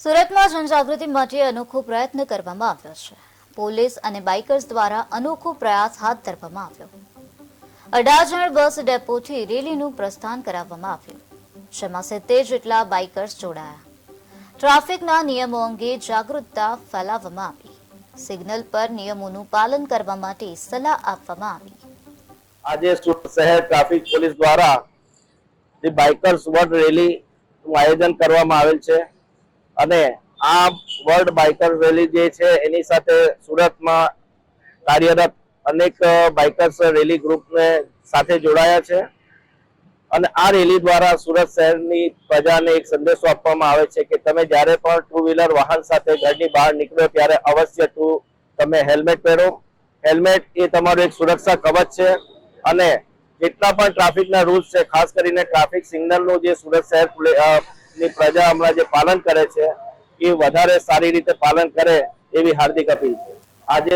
સુરતમાં જનજાગૃતિ માટે અનોખો પ્રયત્ન કરવામાં આવ્યો છે. પોલીસ અને બાઇકર્સ દ્વારા અનોખો પ્રયાસ હાથ ધરવામાં આવ્યો. અડાજણ બસ ડેપોથી રેલીનું પ્રસ્થાન કરાવવામાં આવ્યું. જેમાં સિત્તેર જેટલા બાઇકર્સ જોડાયા. ટ્રાફિકના નિયમો અંગે જાગૃતતા ફેલાવવામાં આવી. સિગ્નલ પર નિયમોનું પાલન કરવા માટે સલાહ આપવામાં આવી. આજે સુરત શહેર ટ્રાફિક પોલીસ દ્વારા બાઇકર્સ વર્લ્ડ રેલી આયોજન કરવામાં આવેલ છે. અને આ વર્લ્ડ બાઇકર રેલી જે છે, એની સાથે સુરતમાં કાર્યરત અનેક બાઇકર્સ રેલી ગ્રુપને સાથે જોડાયા છે. અને આ રેલી દ્વારા સુરત શહેરની પ્રજાને એક સંદેશો આપવામાં આવે છે કે તમે જ્યારે પણ ટુ વ્હીલર વાહન સાથે ઘરની બહાર નીકળો ત્યારે અવશ્ય ટુ તમે હેલ્મેટ પહેરો. હેલ્મેટ એ તમારું એક સુરક્ષા કવચ છે અને જેટલા પણ ટ્રાફિકના રૂલ્સ છે, ખાસ કરીને ટ્રાફિક સિગ્નલનું જે સુરત શહેર ની પ્રજા હમણાં જે પાલન કરે છે, એ વધારે સારી રીતે પાલન કરે એવી હાર્દિક અપીલ છે. આજે